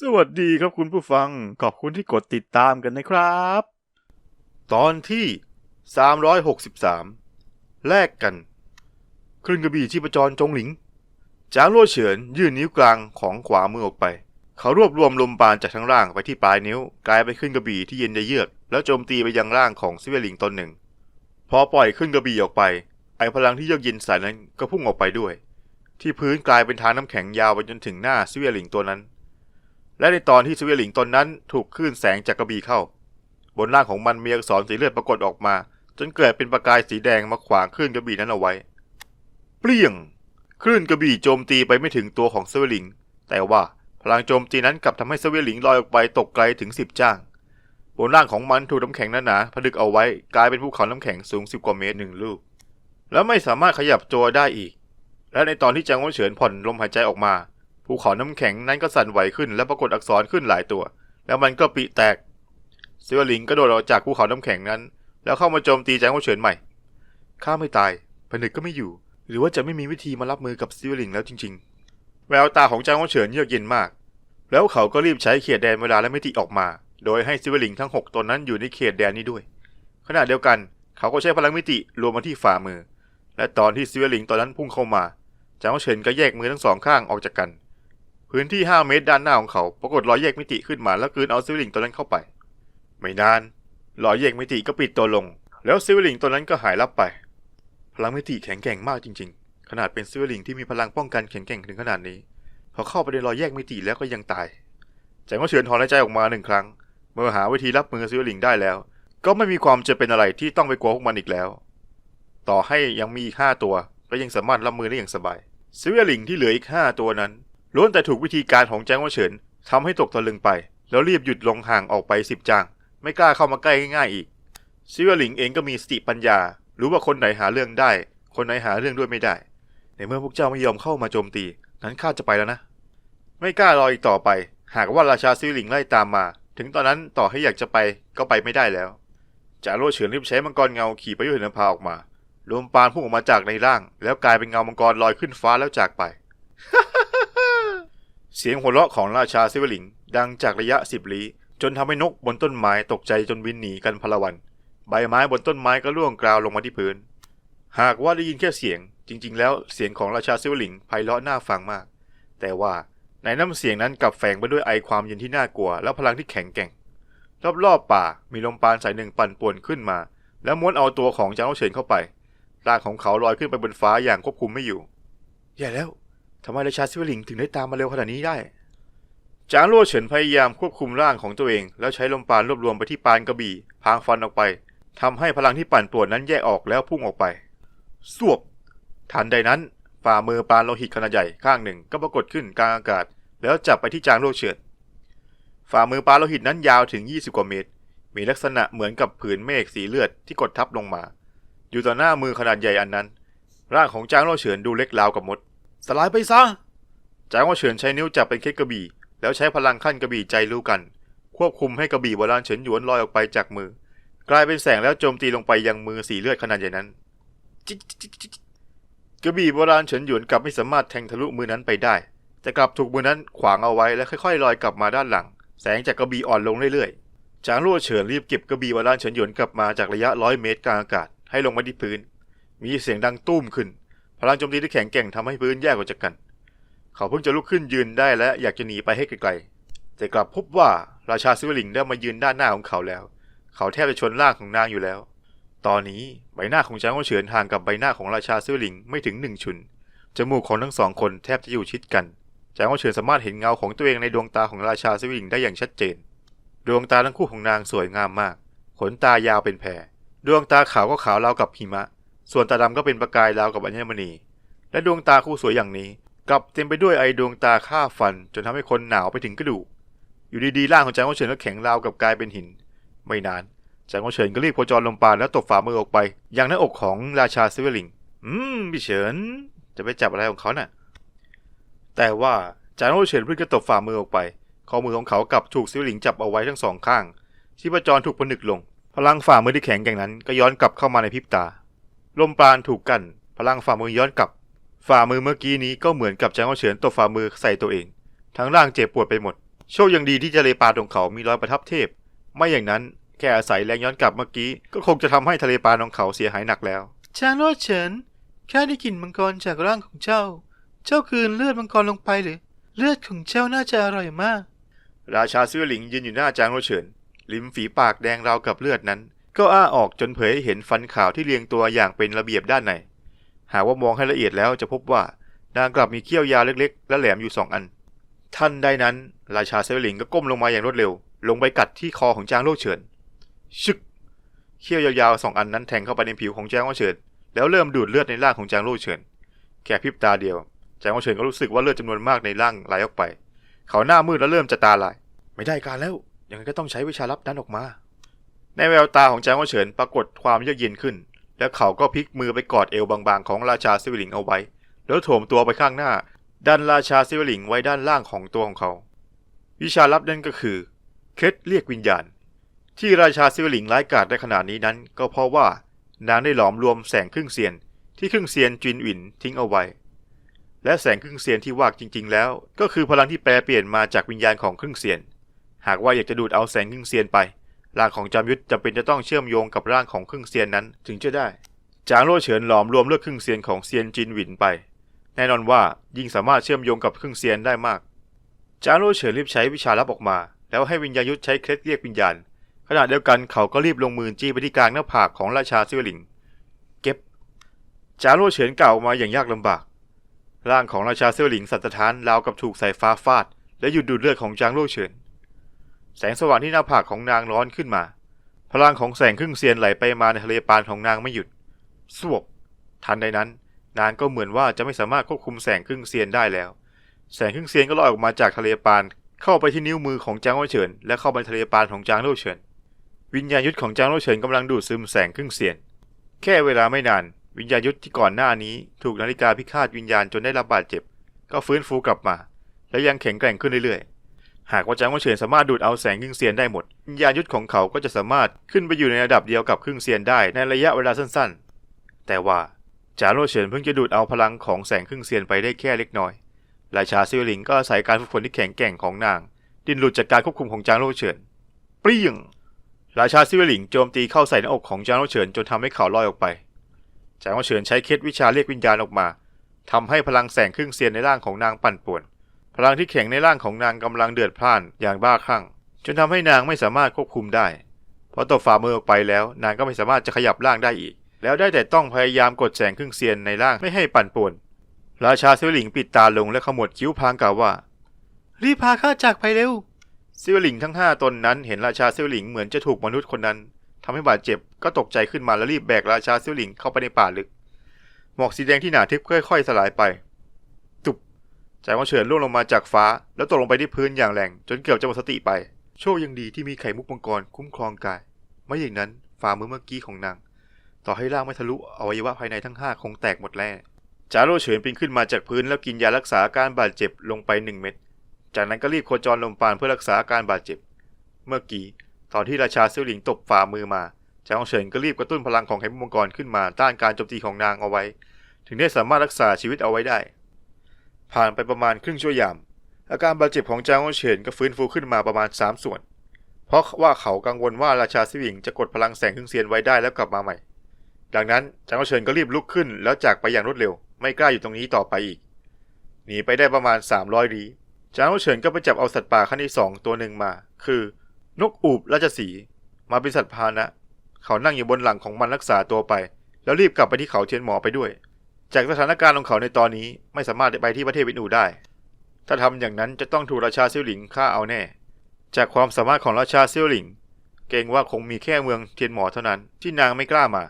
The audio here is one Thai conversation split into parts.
สวัสดีครับคุณผู้ฟัง ขอบคุณที่กดติดตามกันนะครับ ตอนที่ 363 แลกกันคลื่นกระบี่ชีพจรจงหลิง จางลั่วเฉินยื่นนิ้วกลางของขวามือออกไป เขารวบรวมลมปานจากทั้งร่างไปที่ปลายนิ้ว กลายไปขึ้นกระบี่ที่เย็นเยือก แล้วโจมตีไปยังร่างของซิเวลิงตนหนึ่ง พอปล่อยขึ้นกระบี่ออกไป ไอพลังที่เยือกเย็นใสนั้นก็พุ่งออกไปด้วย ที่พื้นกลายเป็นทางน้ำแข็งยาวไปจนถึงหน้าซิเวลิงตัวนั้น และในตอนที่ซิเวลิงตนนั้นถูกคลื่นแสงจากกระบี่เข้า บนร่างของมันมีอักษรสีเลือดปรากฏออกมา จนเกิดเป็นประกายสีแดงมาขวางคลื่นกระบี่นั้นเอาไว้ เปรี้ยง คลื่นกระบี่โจมตีไปไม่ถึงตัวของซิเวลิง แต่ว่าพลังโจมตีนั้นกลับทำให้ซิเวลิงลอยออกไปตกไกลถึงสิบจ้าง บนร่างของมันถูกน้ำแข็งหนาๆผนึกเอาไว้กลายเป็นภูเขาน้ำแข็งสูงสิบกว่าเมตรหนึ่งลูก แล้วไม่สามารถขยับตัวได้อีก และในตอนที่จางวนเฉินผ่อนลมหายใจออกมา ภูเขาน้ำแข็งนั้นก็สั่นไหวขึ้นและปรากฏอักษรขึ้นหลายตัว แล้วมันก็ปริแตกซิวลิงก็โดดออกจากภูเขาน้ำแข็งนั้น แล้วเข้ามาโจมตีแจางวอเฉินใหม่ข้าไม่ตายผนึกก็ไม่อยู่ หรือว่าจะไม่มีวิธีมารับมือกับซิวลิงแล้วจริง ๆ แววตาของจางวอเฉินเยือกเย็นมาก แล้วเขาก็รีบใช้เขตแดนเวลาและมิติออกมา โดยให้ซิวลิงทั้งหกตนนั้นอยู่ในเขตแดนนี้ด้วย ขณะเดียวกันเขาก็ใช้พลังมิติรวมมาที่ฝ่ามือ และตอนที่ซิวลิงตอนนั้นพุ่งเข้ามาจางวเฉินก็แยกมือทั้งสองข้างออกจากกัน พื้นที่ 5 เมตรด้านหน้าของเขาปรากฏรอยแยกมิติขึ้นมาแล้วกลืนเอาซิวลิงตัวนั้นเข้าไป ไม่นานรอยแยกมิติก็ปิดตัวลง แล้วซิวลิงตัวนั้นก็หายลับไป พลังมิติแข็งแกร่งมากจริง ๆ ขนาดเป็นซิวลิงที่มีพลังป้องกันแข็งแกร่งถึงขนาดนี้พอเข้าไปในรอยแยกมิติแล้วก็ยังตายแจงก็เฉือนถอนหายใจออกมาหนึ่งครั้ง เมื่อหาวิธีรับมือซิวลิงได้แล้ว ก็ไม่มีความจะเป็นอะไรที่ต้องไปกลัวพวกมันอีกแล้ว ต่อให้ยังมีอีกห้าตัวก็ยังสามารถรับมือได้อย่างสบายซิวลิงที่เหลืออีกห้าตัวนั้น ล้วนแต่ถูกวิธีการของแจ้งว่าเฉินทำให้ตกตะลึงไป แล้วรีบหยุดลงห่างออกไปสิบจาง ไม่กล้าเข้ามาใกล้ง่ายๆอีกซิวหลิงเองก็มีสติปัญญา รู้ว่าคนไหนหาเรื่องได้ คนไหนหาเรื่องด้วยไม่ได้ ในเมื่อพวกเจ้าไม่ยอมเข้ามาโจมตีนั้นข้าจะไปแล้วนะ ไม่กล้ารออีกต่อไป หากว่าราชาซิวหลิงไล่ตามมา ถึงตอนนั้นต่อให้อยากจะไปก็ไปไม่ได้แล้วจาโร่เฉินรีบใช้มังกรเงาขี่พายุหินพาออกมาลมปานพุ่งออกมาจากในร่าง แล้วกลายเป็นเงามังกรลอยขึ้นฟ้าแล้วจากไป เสียงหัวเราะของราชาซิวลิง ดังจากระยะสิบลี้จนทำให้นกบนต้นไม้ตกใจจนบินหนีกันพลวัน ใบไม้บนต้นไม้ก็ร่วงกราวลงมาที่พื้น หากว่าได้ยินแค่เสียง จริง ๆ แล้วเสียงของราชาซิวลิงไพเราะน่าฟังมาก แต่ว่าในน้ำเสียงนั้นกลับแฝงไปด้วยไอความเย็นที่น่ากลัว และพลังที่แข็งแกร่ง รอบๆป่ามีลมปานสายหนึ่งปั่นป่วนขึ้นมา แล้วม้วนเอาตัวของจางเฉินเข้าไปร่างของเขาลอยขึ้นไปบนฟ้าอย่างควบคุมไม่อยู่อย่าแล้ว ทำไมราชาซิวลิงถึงได้ตามมาเร็วขนาดนี้ได้ จางลั่วเฉินพยายามควบคุมร่างของตัวเอง แล้วใช้ลมปานรวบรวมไปที่ปานกระบี่พางฟันออกไปทำให้พลังที่ปั่นป่วนนั้นแยกออกแล้วพุ่งออกไป สวบ ทันใดนั้นฝ่ามือปานโลหิตขนาดใหญ่ข้างหนึ่งก็ปรากฏขึ้นกลางอากาศ แล้วจับไปที่จางลั่วเฉิน ฝ่ามือปานโลหิตนั้นยาวถึง 20 กว่าเมตร มีลักษณะเหมือนกับผืนเมฆสีเลือดที่กดทับลงมา อยู่ต่อหน้ามือขนาดใหญ่อันนั้น ร่างของจางลั่วเฉินดูเล็กราวกับมด สลายไปซะจางว่าเฉินใช้นิ้วจับเป็นเคสกระบี่ แล้วใช้พลังขั้นกระบี่ใจรู้กัน ควบคุมให้กระบี่โบราณเฉินหยวนลอยออกไปจากมือ กลายเป็นแสงแล้วโจมตีลงไปยังมือสีเลือดขนาดใหญ่นั้นจิ๊กจิ๊จิ๊จิ๊กกระบี่โบราณเฉินหยวนกลับไม่สามารถแทงทะลุมือนั้นไปได้ แต่กลับถูกมือนั้นขวางเอาไว้และค่อยๆลอยกลับมาด้านหลัง แสงจากกระบี่อ่อนลงเรื่อยๆ จางลั่วเฉินรีบเก็บกระบี่โบราณเฉินหยวนกลับมาจากระยะร้อยเมตรกลางอากาศให้ลงมาที่พื้น มีเสียงดังตุ้มขึ้น พลังโจมตีที่แข็งแกร่งทำให้พื้นแยกออกจากกัน เขาเพิ่งจะลุกขึ้นยืนได้และอยากจะหนีไปให้ไกลๆ แต่กลับพบว่าราชาซิวลิงได้มายืนด้านหน้าของเขาแล้ว เขาแทบจะชนร่างของนางอยู่แล้ว ตอนนี้ใบหน้าของจางโอเฉินห่างกับใบหน้าของราชาซิวลิงไม่ถึงหนึ่งชุน จมูกของทั้งสองคนแทบจะอยู่ชิดกัน จางโอเฉินสามารถเห็นเงาของตัวเองในดวงตาของราชาซิวลิงได้อย่างชัดเจน ดวงตาทั้งคู่ของนางสวยงามมาก ขนตายาวเป็นแผ่ ดวงตาขาวก็ขาวราวกับหิมะ ส่วนตาดำก็เป็นประกายราวกับอัญมณี และดวงตาคู่สวยอย่างนี้กลับเต็มไปด้วยไอดวงตาฆ่าฟัน จนทำให้คนหนาวไปถึงกระดูก อยู่ดีๆร่างของจางโอเฉินก็แข็งราวกับกลายเป็นหิน ไม่นานจางโอเฉินก็รีบโคจรลมปานแล้วตบฝ่ามือออกไปยังหน้าอกของราชาซิเวลิง อืมพี่เฉินจะไปจับอะไรของเขาน่ะ แต่ว่าจางโอเฉินเพิ่งจะตบฝ่ามือออกไป ข้อมือของเขากลับถูกซิเวลิงจับเอาไว้ทั้งสองข้างชีพจรถูกผนึกลง พลังฝ่ามือที่แข็งแกร่งนั้นก็ย้อนกลับเข้ามาในพริบตา ลมปราณถูกกัน พลังฝ่ามือย้อนกลับ ฝ่ามือเมื่อกี้นี้ก็เหมือนกับจางเฉินตบฝ่ามือใส่ตัวเอง ทั้งร่างเจ็บปวดไปหมด โชคยังดีที่ทะเลปานของเขามีรอยประทับเทพ ไม่อย่างนั้นแค่อาศัยแรงย้อนกลับเมื่อกี้ ก็คงจะทำให้ทะเลปานของเขาเสียหายหนักแล้วจางโลดเฉินข้าได้กลิ่นมังกรจากร่างของเจ้า เจ้าคืนเลือดมังกรลงไปหรือ เลือดของเจ้าน่าจะอร่อยมาก ราชาเสื้อหลิงยืนอยู่หน้าจางโรเฉินริมฝีปากแดงราวกับเลือดนั้น ก็อ้าออกจนเผยให้เห็นฟันขาวที่เรียงตัวอย่างเป็นระเบียบด้านใน หากว่ามองให้ละเอียดแล้วจะพบว่านางกลับมีเขี้ยวยาวเล็กๆ และแหลมอยู่สองอันทันใดนั้น ราชาเสื้อหลิงก็ก้มลงมาอย่างรวดเร็ว ลงไปกัดที่คอของจางโรเฉิน ชึก เขี้ยวยาวๆสองอันนั้นแทงเข้าไปในผิวของจางโรเฉิน แล้วเริ่มดูดเลือดในร่างของจางโรเฉิน แค่พริบตาเดียว จางโรเฉินก็รู้สึกว่าเลือดจำนวนมากในร่างไหลออกไป เขาหน้ามืดและเริ่มจะตาลาย ไม่ได้การแล้ว ยังไงก็ต้องใช้วิชาลับนั้นออกมา ในแววตาของจางโอเฉินปรากฏความเยือกเย็นขึ้น แล้วเขาก็พลิกมือไปกอดเอวบางๆ ของราชาซิวิลิงเอาไว้ แล้วโถมตัวไปข้างหน้า ดันราชาซิวิลิงไว้ด้านล่างของตัวของเขา วิชาลับนั่นก็คือเคล็ดเรียกวิญญาณ ที่ราชาซิวิลิงร้ายกาจได้ขนาดนี้นั้น ก็เพราะว่านางได้หลอมรวมแสงครึ่งเซียน ที่ครึ่งเซียนจินหวินทิ้งเอาไว้ และแสงครึ่งเซียนที่ว่าจริง ๆ แล้ว ก็คือพลังที่แปลเปลี่ยนมาจากวิญญาณของครึ่งเซียน หากว่าอยากจะดูดเอาแสงครึ่งเซียนไป ร่างของจอมยุทธจำเป็นจะต้องเชื่อมโยงกับร่างของครึ่งเซียนนั้นถึงจะได้ จางโล่เฉินหลอมรวมเลือดครึ่งเซียนของเซียนจินหวินไป แน่นอนว่ายิ่งสามารถเชื่อมโยงกับครึ่งเซียนได้มาก จางโล่เฉินรีบใช้วิชาลับออกมา แล้วให้วิญญายุทธใช้เคล็ดเรียกวิญญาณ ขณะเดียวกันเขาก็รีบลงมือจี้ไปที่กลางหน้าผากของราชาซิวหลิง เก็บ จางโล่เฉินกล่าวออกมาอย่างยากลำบาก ร่างของราชาซิวหลิงสัตว์ทานราวกับถูกสายฟ้าฟาด และหยุดดูดเลือดของจางโล่เฉิน แสงสว่างที่หน้าผากของนางร้อนขึ้นมา พลังของแสงครึ่งเซียนไหลไปมาในทะเลปานของนางไม่หยุด สวบ ทันใดนั้น นางก็เหมือนว่าจะไม่สามารถควบคุมแสงครึ่งเซียนได้แล้ว แสงครึ่งเซียนก็ลอยออกมาจากทะเลปาน เข้าไปที่นิ้วมือของจางโลเฉิน และเข้าไปทะเลปานของจางโลเฉิน วิญญาณยุทธของจางโลเฉินกำลังดูดซึมแสงครึ่งเซียน แค่เวลาไม่นาน วิญญาณยุทธที่ก่อนหน้านี้ ถูกนาฬิกาพิฆาตวิญญาณจนได้รับบาดเจ็บ ก็ฟื้นฟูกลับมา และยังแข็งแกร่งขึ้นเรื่อยๆ หากว่าจางโลเฉินสามารถดูดเอาแสงครึ่งเซียนได้หมดวิญญาณยุทธของเขาก็จะสามารถขึ้นไปอยู่ในระดับเดียวกับครึ่งเซียนได้ในระยะเวลาสั้นๆ แต่ว่าจางโลเฉินเพิ่งจะดูดเอาพลังของแสงครึ่งเซียนไปได้แค่เล็กน้อย ราชาซิวหลิงก็อาศัยการฝึกฝนที่แข็งแกร่งของนาง ดิ้นหลุดจากการควบคุมของจางโลเฉิน เปรี้ยง ราชาซิวหลิงโจมตีเข้าใส่หน้าอกของจางโลเฉินจนทำให้เขาลอยออกไป จางโลเฉินใช้เคล็ดวิชาเรียกวิญญาณออกมาทำให้พลังแสงครึ่งเซียนในร่างของนางปั่นป่วน พลังที่แข็งในร่างของนางกำลังเดือดพล่านอย่างบ้าคลั่ง จนทำให้นางไม่สามารถควบคุมได้พอตบฝ่ามือออกไปแล้ว นางก็ไม่สามารถจะขยับร่างได้อีก แล้วได้แต่ต้องพยายามกดแสงครึ่งเซียนในร่างไม่ให้ปั่นป่วน ราชาซิวหลิงปิดตาลงและขมวดคิ้วพางกล่าวว่า รีบพาข้าจากไปเร็วซิวหลิงทั้งห้าตนนั้นเห็นราชาซิวหลิงเหมือนจะถูกมนุษย์คนนั้นทำให้บาดเจ็บก็ตกใจขึ้นมาแล้วรีบแบกราชาซิวหลิงเข้าไปในป่าลึก หมอกสีแดงที่หนาทึบค่อยๆสลายไป จางว่าเฉินล่วงลงมาจากฟ้า แล้วตกลงไปที่พื้นอย่างแรงจนเกือบจะหมดสติไป โชคยังดีที่มีไข่มุกมังกรคุ้มครองกาย ไม่อย่างนั้นฝ่ามือเมื่อกี้ของนาง ต่อให้ร่างไม่ทะลุอวัยวะภายในทั้งห้าคงแตกหมดแน่จาโรเฉินปีนขึ้นมาจากพื้นแล้วกินยารักษาการบาดเจ็บลงไปหนึ่งเม็ด จากนั้นก็รีบโคจรลมปานเพื่อรักษาอาการบาดเจ็บ เมื่อกี้ตอนที่ราชาซิวหลิงตบฝ่ามือมาจางเฉินก็รีบกระตุ้นพลังของไข่มุกมังกรขึ้นมาต้านการโจมตีของนางเอาไว้ ถึงได้สามารถรักษาชีวิตเอาไว้ได้ ผ่านไปประมาณครึ่งชั่วยาม อาการบาดเจ็บของจางเฉินก็ฟื้นฟูขึ้นมาประมาณ 3 ส่วน เพราะว่าเขากังวลว่าราชาซิวหลิงจะกดพลังแสงครึ่งเซียนไว้ได้แล้วกลับมาใหม่ ดังนั้นจางเฉินก็รีบลุกขึ้นแล้วจากไปอย่างรวดเร็ว ไม่กล้าอยู่ตรงนี้ต่อไปอีก หนีไปได้ประมาณ 300ลี้จางเฉินก็ไปจับเอาสัตว์ป่าขั้นที่สองตัวหนึ่งมา คือนกอูบราชสีมาเป็นสัตว์พาหนะ เขานั่งอยู่บนหลังของมันรักษาตัวไป แล้วรีบกลับไปที่เขาเทียนหมอไปด้วย จากสถานการณ์ของเขาในตอนนี้ไม่สามารถไปที่ประเทศวินูได้ ถ้าทำอย่างนั้นจะต้องถูกราชาซิวหลิงฆ่าเอาแน่ จากความสามารถของราชาซิวหลิง เกรงว่าคงมีแค่เมืองเทียนหมอเท่านั้นที่นางไม่กล้ามา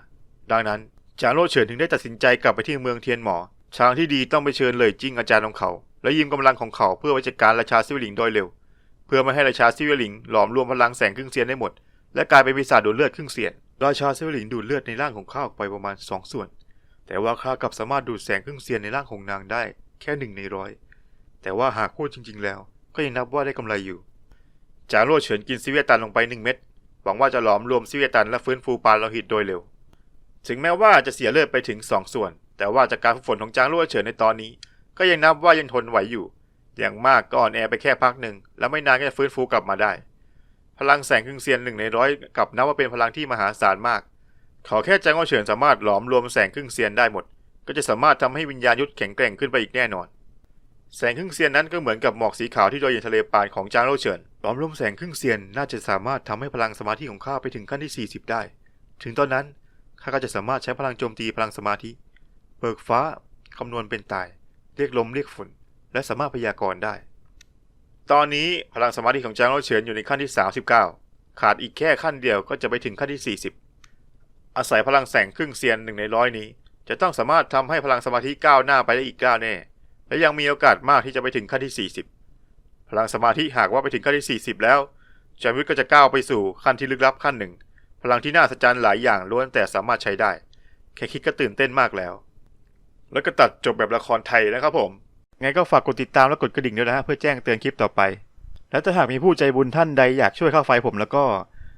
ดังนั้นจางโลเฉินถึงได้ตัดสินใจกลับไปที่เมืองเทียนหมอทางที่ดีต้องไปเชิญเลยจิ้งอาจารย์ของเขา และยืมกำลังของเขาเพื่อไวจัดการราชาซิวหลิงโดยเร็ว เพื่อไม่ให้ราชาซิวหลิงหลอมรวมพลังแสงครึ่งเซียนได้หมด และกลายเป็นปีศาจดูดเลือดครึ่งเซียนราชาซิวหลิงดูดเลือดในร่างของข้าออกไปประมาณสองส่วน แต่ว่าข้ากลับสามารถดูดแสงครึ่งเซียนในร่างของนางได้ แค่หนึ่งในร้อย แต่ว่าหากพูดจริง ๆ แล้ว ก็ยังนับว่าได้กำไรอยู่ จางโลเฉินกินซิเวตันลงไปหนึ่งเม็ด หวังว่าจะหลอมรวมซิเวตันและฟื้นฟูปานโลหิตโดยเร็ว ถึงแม้ว่าจะเสียเลือดไปถึงสองส่วน แต่ว่าจากการฝึกฝนของจางโลเฉินในตอนนี้ ก็ยังนับว่ายังทนไหวอยู่ อย่างมากก็อ่อนแอไปแค่พักหนึ่ง แล้วไม่นานก็จะฟื้นฟูกลับมาได้ พลังแสงครึ่งเซียนหนึ่งในร้อยกับนับว่าเป็นพลังที่มหาศาลมาก ขอแค่จางโอเฉินสามารถหลอมรวมแสงครึ่งเซียนได้หมด ก็จะสามารถทำให้วิญญาณยุทธแข็งแกร่งขึ้นไปอีกแน่นอน แสงครึ่งเซียนนั้นก็เหมือนกับหมอกสีขาวที่ลอยอยู่ทะเลปานของจางโลเฉินหลอมรวมแสงครึ่งเซียนน่าจะสามารถทำให้พลังสมาธิของข้าไปถึงขั้นที่ 40 ได้ ถึงตอนนั้นข้าก็จะสามารถใช้พลังโจมตีพลังสมาธิเบิกฟ้าคำนวณเป็นตาย เรียกลมเรียกฝนและสามารถพยากรณ์ได้ ตอนนี้พลังสมาธิของจางโลเฉินอยู่ในขั้นที่ 39 ขาดอีกแค่ขั้นเดียวก็จะไปถึงขั้นที่ 40 อาศัยพลังแสงครึ่งเซียนหนึ่งในร้อยนี้ จะต้องสามารถทำให้พลังสมาธิก้าวหน้าไปได้อีกก้าวแน่ และยังมีโอกาสมากที่จะไปถึงขั้นที่ 40 พลังสมาธิหากว่าไปถึงขั้นที่ 40 แล้วจามิตก็จะก้าวไปสู่ขั้นที่ลึกลับขั้นหนึ่ง พลังที่น่าสัศจรรย์หลายอย่างล้วนแต่สามารถใช้ได้ แค่คิดก็ตื่นเต้นมากแล้ว แล้วก็ตัดจบแบบละครไทยนะครับผมไงก็ฝากกดติดตามและกดกระดิ่งด้วยนะฮะเพื่อแจ้งเตือนคลิปต่อไป และถ้าหากมีผู้ใจบุญท่านใดอยากช่วยเข้าไฟผมแล้วก็